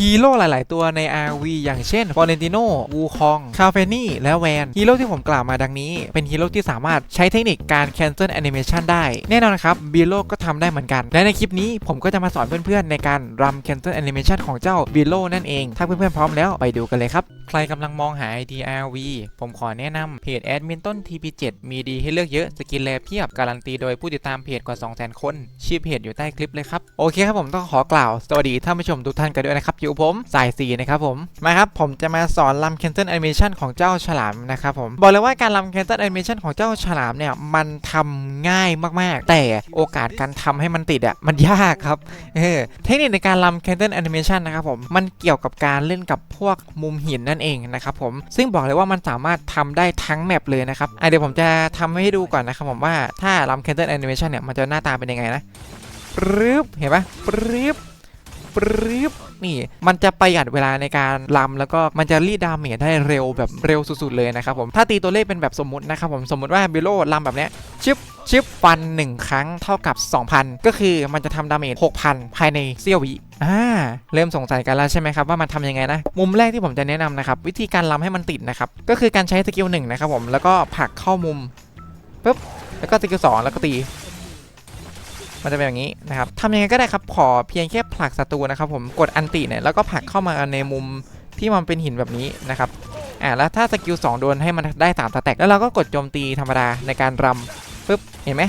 ฮีโร่หลาย ๆ ตัวใน RV อย่างเช่นฟอร์เรนติโนวูคอง คาเฟนี่ และแวน ฮีโร่ที่ผมกล่าวมาดังนี้ เป็นฮีโร่ที่สามารถใช้เทคนิคการ cancel animation ได้ แน่นอนครับบีโลก็ทำได้เหมือนกัน และในคลิปนี้ผมก็จะมาสอนเพื่อน ๆ ในการรำ cancel animation ของเจ้าบีโลนั่นเอง ถ้าเพื่อน ๆ พร้อมแล้วไปดูกันเลยครับ ใครกำลังมองหา ID RV ผมขอแนะนำเพจแอดมินต้น TP7 มีดีให้เลือกเยอะสกินแลเพียบการันตีโดยผู้ติดตามเพจกว่า 200,000 คนชื่อเพจอยู่ใต้คลิปเลยครับโอเคครับผมต้องขอกล่าวสวัสดีท่านผู้ชมทุกท่านกันด้วยนะครับอยู่ผมสายสีนะครับผมมาครับผมจะมาสอนลำ cancel animation ของเจ้าฉลามนะครับผมบอกเลยว่าการลำ cancel animation ของเจ้าฉลามเนี่ยมันทำง่ายมากๆ แต่โอกาสการทำให้มันติดอะมันยากครับเออเทคนิคในการลำ cancel animation นนะครับผมมันเกี่ยวกับการเล่นกับพวกมุมหินนั่นเองนะครับผมซึ่งบอกเลยว่ามันสามารถทำได้ทั้งแมปเลยนะครับเดี๋ยวผมจะทำให้ดูก่อนนะครับผมว่าถ้าลำ cancel animation เนี่ยมันจะหน้าตาเป็นยังไงนะปรึ๊บเห็นปะปรึ๊บ ปรึ๊บนี่มันจะประหยัดเวลาในการลำแล้วก็มันจะรีดดาเมจได้เร็วแบบเร็วสุดๆเลยนะครับผมถ้าตีตัวเลขเป็นแบบสมมุตินะครับผมสมมุติว่าบิโลลำแบบเนี้ยชิปชิปฟัน 1 ครั้งเท่ากับ 2,000 ก็คือมันจะทำดาเมจ6,000 ภายในเสี้ยววิอ่าเริ่มสงสัยกันแล้วใช่ไหมครับว่ามันทำยังไงนะ มุมแรกที่ผมจะแนะนำนะครับ วิธีการลำให้มันติดนะครับ ก็คือการใช้สกิลหนึ่งนะครับผมแล้วก็ผักเข้ามุมปุ๊บแล้วก็สกิลสองแล้วก็ตี มันจะเป็นอย่างนี้นะครับทำยังไงก็ได้ครับขอเพียงแค่ผลักศัตรูนะครับผมกดอันติเนี่ยแล้วก็ผลักเข้ามาในมุมที่มันเป็นหินแบบนี้นะครับอ่าแล้วถ้าสกิล2โดนให้มันได้3สแต็กแล้วเราก็กดโจมตีธรรมดาในการรำปึ๊บเห็นไหม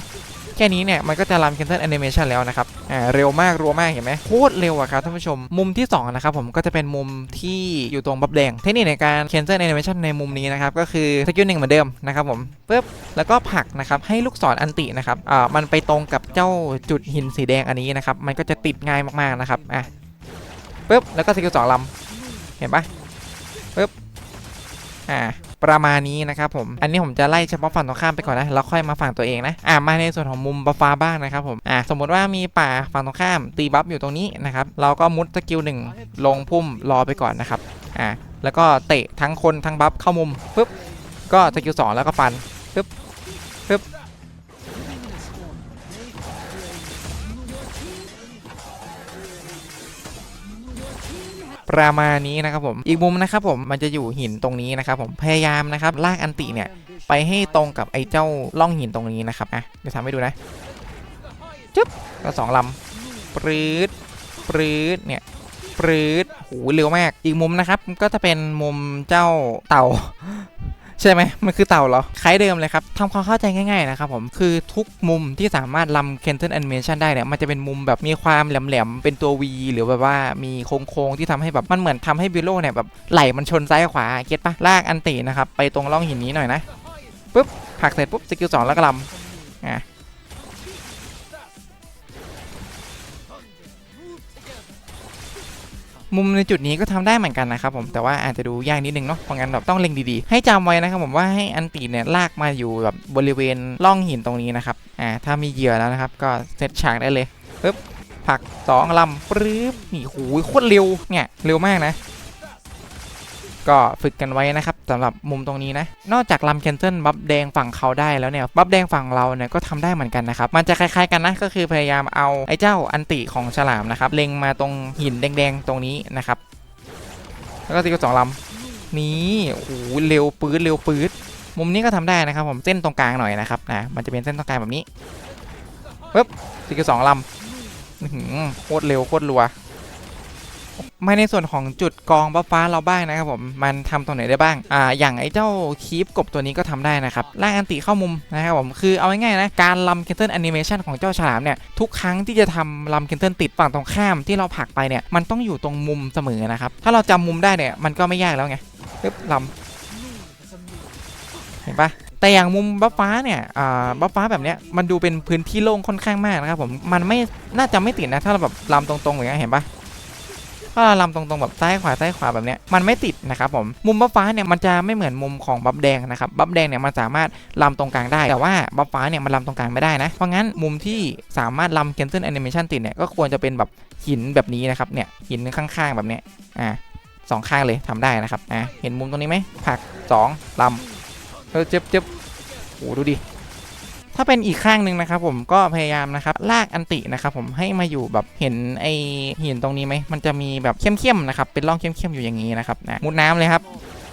แค่นี้เนี่ยมันก็จะรำ cancel animation แล้วนะครับอ่าเร็วมากรัวมากเห็นไหมโคตรเร็วอะครับท่านผู้ชมมุมที่ 2 นะครับผมก็จะเป็นมุมที่อยู่ตรงบับแดงเทคนิคในการ cancel animation ในมุมนี้นะครับก็คือสกิลหนึ่งเหมือนเดิมนะครับผมปึ๊บแล้วก็ผลักนะครับให้ลูกศรอันตินะครับอ่ามันไปตรงกับเจ้าจุดหินสีแดงอันนี้นะครับมันก็จะติดง่ายมากๆนะครับอะปึ๊บแล้วก็สกิลสองลำเห็นปะปึ๊บอ่า ประมาณนี้นะครับผม อันนี้ผมจะไล่เฉพาะฝั่งตรงข้ามไปก่อนนะ แล้วค่อยมาฝั่งตัวเองนะ อ่ามาในส่วนของมุมบัฟฟ้าบ้างนะครับผม อ่าสมมติว่ามีป่าฝั่งตรงข้าม ตีบัฟอยู่ตรงนี้นะครับ เราก็มุดสกิลหนึ่งลงพุ่มรอไปก่อนนะครับ อ่า แล้วก็เตะทั้งคนทั้งบัฟเข้ามุมปึ๊บ ก็สกิลสองแล้วก็ฟัน ประมาณนี้นะครับผมอีกมุมนะครับผมมันจะอยู่หินตรงนี้นะครับผมพยายามนะครับลากอันติเนี่ยไปให้ตรงกับไอ้เจ้าล่องหินตรงนี้นะครับอะเดี๋ยวทำให้ดูนะจึ๊บก็สองลำปรื๊ดปรื๊ดเนี่ยปรื๊ดโหเร็วมากอีกมุมนะครับก็จะเป็นมุมเจ้าเต่า ใช่ไหมมันคือเต่าเหรอคล้ายเดิมเลยครับทำความเข้าใจง่ายๆนะครับผมคือทุกมุมที่สามารถลำ cancel animation ได้เนี่ยมันจะเป็นมุมแบบมีความแหลมๆเป็นตัว V หรือแบบว่ามีโค้งๆที่ทำให้แบบมันเหมือนทำให้บิโลเนี่ยแบบไหลมันชนซ้ายขวาเก็ตปะลากอันตีนะครับไปตรงร่องหินนี้หน่อยนะปุ๊บผลักเสร็จปุ๊บสกิลสองแล้วก็ลำอะ มุมในจุดนี้ก็ทำได้เหมือนกันนะครับผมแต่ว่าอาจจะดูยากนิดนึงเนาะเพราะงั้นแบบต้องเล็งดีๆ ให้จำไว้นะครับผมว่าให้อันตีเนี่ยลากมาอยู่แบบบริเวณร่องหินตรงนี้นะครับอ่าถ้ามีเหยื่อแล้วนะครับก็เซตฉากได้เลยปึ๊บผักสองลำปรึ๊บนี่โหโคตรเร็วเนี่ยเร็วมากนะ ก็ฝึกกันไว้นะครับสำหรับมุมตรงนี้นะ นอกจากลำแคนเซิลบัฟแดงฝั่งเขาได้แล้วเนี่ยบัฟแดงฝั่งเราเนี่ยก็ทำได้เหมือนกันนะครับ มันจะคล้ายๆกันนะก็คือพยายามเอาไอ้เจ้าอันติของฉลามนะครับเล็งมาตรงหินแดงๆตรงนี้นะครับ แล้วก็ตีกับสองลำนี่โอ้โหเร็วปื๊ดเร็วปื๊ดมุมนี้ก็ทำได้นะครับ ผมเส้นตรงกลางหน่อยนะครับนะมันจะเป็นเส้นตรงกลางแบบนี้ปึ๊บตีกับสองลำโคตรเร็วโคตรรัว มาในส่วนของจุดกองบัฟฟ้าเราบ้างนะครับผมมันทำตรงไหนได้บ้างอ่าอย่างไอ้เจ้าคีปกบตัวนี้ก็ทำได้นะครับลากอันติเข้ามุมนะครับผมคือเอาง่ายๆนะการลำเคนเทิลแอนิเมชันของเจ้าฉลามเนี่ยทุกครั้งที่จะทำลำเคนเทิลติดฝั่งตรงข้ามที่เราผลักไปเนี่ยมันต้องอยู่ตรงมุมเสมอนะครับถ้าเราจำมุมได้เนี่ยมันก็ไม่ยากแล้วไงปึ๊บลำเห็นปะแต่อย่างมุมบัฟฟ้าเนี่ยอ่าบัฟฟ้าแบบเนี้ยมันดูเป็นพื้นที่โล่งค่อนข้างมากนะครับผม มันไม่น่าจะไม่ติดนะ ถ้าเราแบบลำตรงๆอย่างเงี้ยเห็นปะ ถ้าเราลำตรงๆแบบซ้ายขวาซ้ายขวาแบบเนี้ยมันไม่ติดนะครับผมมุมบัฟฟ้าเนี่ยมันจะไม่เหมือนมุมของบัฟแดงนะครับบัฟแดงเนี่ยมันสามารถลำตรงกลางได้ แต่ว่าบัฟฟ้าเนี่ยมันลำตรงกลางไม่ได้นะเพราะงั้นมุมที่สามารถลำ cancel animation ติดเนี่ยก็ควรจะเป็นแบบหินแบบนี้นะครับเนี่ยหินข้างๆแบบเนี้ยอ่าสองข้างเลยทำได้นะครับอ่าเห็นมุมตรงนี้ไหมผักสองลำเออเจ็บเจ็บโอ้ดูดิ ถ้าเป็นอีกข้างหนึ่งนะครับผมก็พยายามนะครับลากอันตินะครับผมให้มาอยู่แบบเห็นไอหินตรงนี้ไหมมันจะมีแบบเข้มๆนะครับเป็นร่องเข้มๆอยู่อย่างนี้นะครับนะมุดน้ำเลยครับ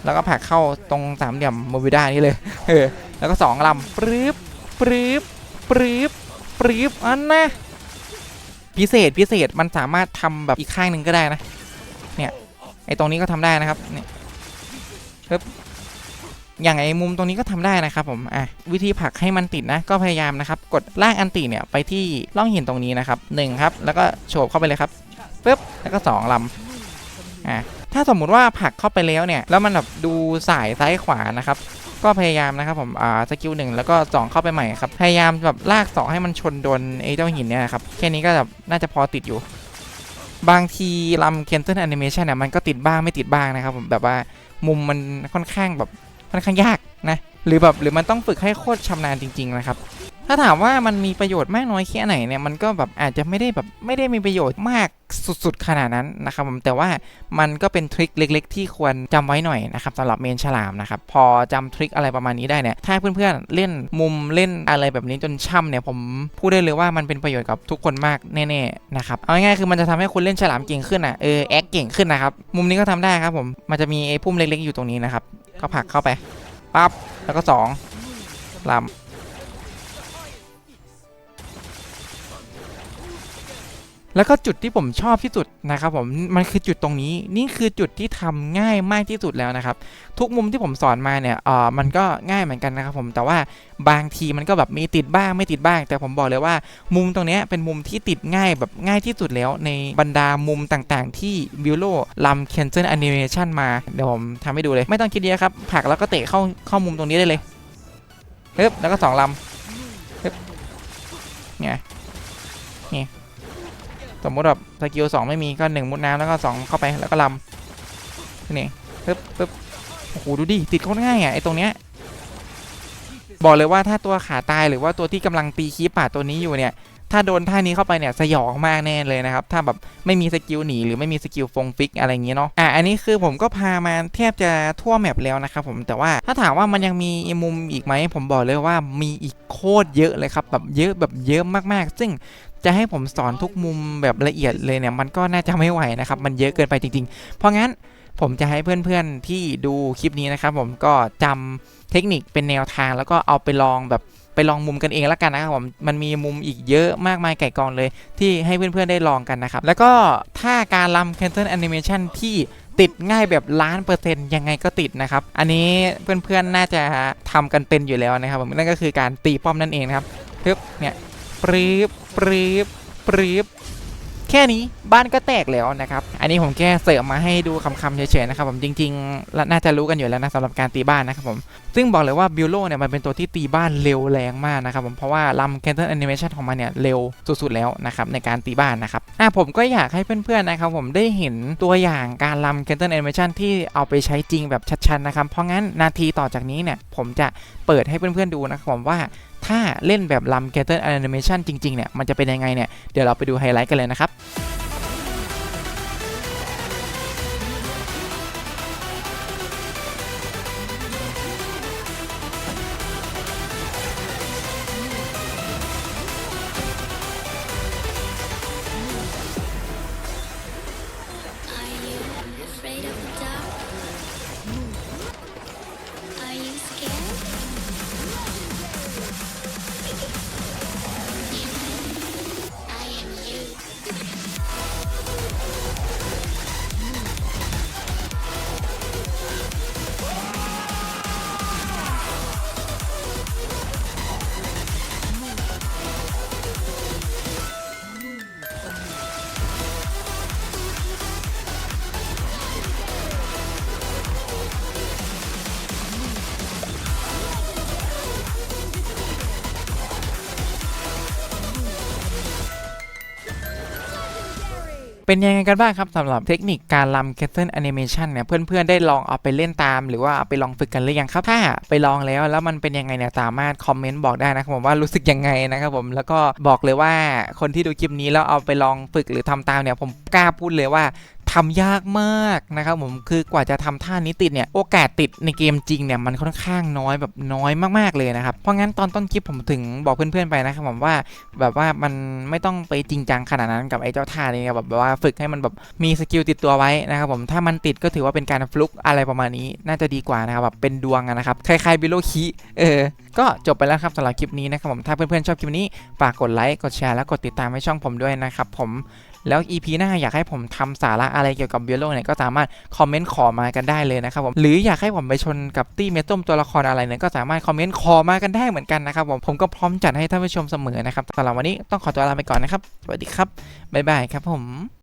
แล้วก็ผักเข้าตรงสามเหลี่ยมโมบิด้านี่เลยเออแล้วก็สองลำปรื๊บปรื๊บปรื๊บปรื๊บอันนะพิเศษพิเศษมันสามารถทำแบบอีกข้างหนึ่งก็ได้นะ เนี่ยไอตรงนี้ก็ทำได้นะครับเนี่ยปึ๊บ อย่างไอมุมตรงนี้ก็ทำได้นะครับผมอะวิธีผลักให้มันติดนะ ก็พยายามนะครับ กดลากอันติเนี่ยไปที่ร่องหินตรงนี้นะครับหนึ่งครับ แล้วก็โฉบเข้าไปเลยครับปึ๊บแล้วก็สองลำอะถ้าสมมุติว่าผลักเข้าไปแล้วเนี่ย แล้วมันแบบดูสายซ้ายขวานะครับ ก็พยายามนะครับผม อ่า สกิลหนึ่งแล้วก็สองเข้าไปใหม่ครับ พยายามแบบลากสองให้มันชนโดนไอ้เจ้าหินเนี่ยครับ แค่นี้ก็แบบน่าจะพอติดอยู่ บางทีลำเคนเ n อร์แอนิเมชันเนี่ยมันก็ติดบ้างไม่ติดบ้างนะครับผม แบบว่ามุมมันค่อนข้างแบบ ค่อนข้างยากนะหรือแบบหรือมันต้องฝึกให้โคตรชำนาญจริงๆนะครับถ้าถามว่ามันมีประโยชน์มากน้อยแค่ไหนเนี่ยมันก็แบบอาจจะไม่ได้แบบไม่ได้มีประโยชน์มากสุดๆขนาดนั้นนะครับผมแต่ว่ามันก็เป็นทริคเล็ก ๆ ที่ควรจำไว้หน่อยนะครับสำหรับเมนฉลามนะครับพอจำทริคอะไรประมาณนี้ได้เนี่ยถ้าเพื่อนๆเล่นมุมเล่นอะไรแบบนี้จนช่ำเนี่ยผมพูดได้เลยว่ามันเป็นประโยชน์กับทุกคนมากแน่ๆนะครับเอาง่ายๆคือมันจะทำให้คุณเล่นฉลามเก่งขึ้นอะเออแอคเก่งขึ้นนะครับมุมนี้ก็ทำได้ครับผมมันจะมีไอ้พุ่มเล็กๆอยู่ตรงนี้นะครับ ก็ผลักเข้าไปปั๊บแล้วก็สองลำ แล้วก็จุดที่ผมชอบที่สุดนะครับผมมันคือจุดตรงนี้นี่คือจุดที่ทำง่ายมากที่สุดแล้วนะครับ ทุกมุมที่ผมสอนมาเนี่ยเออมันก็ง่ายเหมือนกันนะครับผมแต่ว่าบางทีมันก็แบบมีติดบ้างไม่ติดบ้าง แต่ผมบอกเลยว่า มุมตรงนี้เป็นมุมที่ติดง่ายแบบง่ายที่สุดแล้ว ในบรรดามุมต่างๆ ที่บิวโลลำเคนเซนแอนิเมชันมาเดี๋ยวผมทำให้ดูเลยไม่ต้องคิดเยอะครับผลักแล้วก็เตะเข้าเข้ามุมตรงนี้ได้เลยปึ๊บแล้วก็สองลำปึ๊บเนี่ยนี่ สมมติแบบสกิลสองไม่มีก็หนึ่งมุดน้ำแล้วก็สองเข้าไปแล้วก็ลำนี่ปึ๊บปึ๊บโอ้โหดูดิติดโคตรง่ายอะไอตรงเนี้ยบอกเลยว่าถ้าตัวขาตายหรือว่าตัวที่กำลังตีคีปป่าตัวนี้อยู่เนี่ย ถ้าโดนท่านี้เข้าไปเนี่ยสยองมากแน่เลยนะครับ ถ้าแบบไม่มีสกิลหนีหรือไม่มีสกิลฟงฟิกอะไรอย่างเงี้ยเนาะอะอันนี้คือผมก็พามาแทบจะทั่วแมปแล้วนะครับผมแต่ว่าถ้าถามว่ามันยังมีมุมอีกไหมผมบอกเลยว่ามีอีกโคตรเยอะเลยครับแบบเยอะแบบเยอะมากๆ ซึ่ง จะให้ผมสอนทุกมุมแบบละเอียดเลยเนี่ยมันก็น่าจะไม่ไหวนะครับ มันเยอะเกินไปจริง ๆ เพราะงั้นผมจะให้เพื่อนๆที่ดูคลิปนี้นะครับผมก็จำเทคนิคเป็นแนวทางแล้วก็เอาไปลองแบบไปลองมุมกันเองแล้วกันนะครับผมมันมีมุมอีกเยอะมากมายไก่กองเลย ที่ให้เพื่อนๆได้ลองกันนะครับ แล้วก็ถ้าการลำ Cancel Animation ที่ติดง่ายแบบล้านเปอร์เซ็นต์ยังไงก็ติดนะครับ อันนี้เพื่อนๆน่าจะทำกันเป็นอยู่แล้วนะครับผมนั่นก็คือการตีป้อมนั่นเองนะครับปึ๊บเนี่ย ปรี๊บปรี๊บปรี๊บแค่นี้บ้านก็แตกแล้วนะครับ อันนี้ผมแค่เสริมมาให้ดูคำๆเฉยๆนะครับผมจริงๆและน่าจะรู้กันอยู่แล้วนะสำหรับการตีบ้านนะครับผมซึ่งบอกเลยว่าบิลโลเนี่ยมันเป็นตัวที่ตีบ้านเร็วแรงมากนะครับผมเพราะว่าลำ Cancel Animation ของมันเนี่ยเร็วสุดๆแล้วนะครับในการตีบ้านนะครับอะผมก็อยากให้เพื่อนๆนะครับผมได้เห็นตัวอย่างการลำ Cancel Animation ที่เอาไปใช้จริงแบบชัดๆนะครับเพราะงั้นนาทีต่อจากนี้เนี่ยผมจะเปิดให้เพื่อนๆดูนะครับผมว่า ถ้าเล่นแบบลำ Cancel Animation จริงๆเนี่ยมันจะเป็นยังไงเนี่ยเดี๋ยวเราไปดูไฮไลท์กันเลยนะครับ เป็นยังไงกันบ้างครับสำหรับเทคนิคการลำ Castle Animation เนี่ยเพื่อนๆได้ลองเอาไปเล่นตาม หรือว่าเอาไปลองฝึกกันหรือยังครับ ถ้าไปลองแล้วแล้วมันเป็นยังไงเนี่ยสามารถคอมเมนต์บอกได้นะครับผมว่ารู้สึกยังไงนะครับผมแล้วก็บอกเลยว่าคนที่ดูคลิปนี้แล้วเอาไปลองฝึกหรือทำตามเนี่ยผมกล้าพูดเลยว่า ทำยากมากนะครับผมคือกว่าจะทำท่านี้ติดเนี่ยโอกาสติดในเกมจริงเนี่ยมันค่อนข้างน้อยแบบน้อยมากๆเลยนะครับเพราะงั้นตอนต้นคลิปผมถึงบอกเพื่อนๆไปนะครับผมว่าแบบว่ามันไม่ต้องไปจริงจังขนาดนั้นกับไอ้เจ้าท่านี้ครับแบบว่าฝึกให้มันแบบมีสกิลติดตัวไว้นะครับผมถ้ามันติดก็ถือว่าเป็นการฟลุกอะไรประมาณนี้ น่าจะดีกว่านะครับแบบเป็นดวงนะครับคล้ายๆบิโลคีเออก็จบไปแล้วครับสำหรับคลิปนี้นะครับผมถ้าเพื่อนๆชอบคลิปนี้ฝากกดไลค์กดแชร์แล้วกดติดตามให้ช่องผมด้วยนะครับผมแล้ว EP หน้าอยากให้ผมทำสาระอะไรเกี่ยวกับเบียโลเนี่ยก็สามารถคอมเมนต์ขอมากันได้เลยนะครับผมหรืออยากให้ผมไปชนกับตี้เมตุมตัวละครอะไรเนี่ยก็สามารถคอมเมนต์ขอมากันได้เหมือนกันนะครับผมผมก็พร้อมจัดให้ท่านผู้ชมเสมอนะครับสำหรับวันนี้ต้องขอตัวลาไปก่อนนะครับสวัสดีครับบ๊ายบายครับผม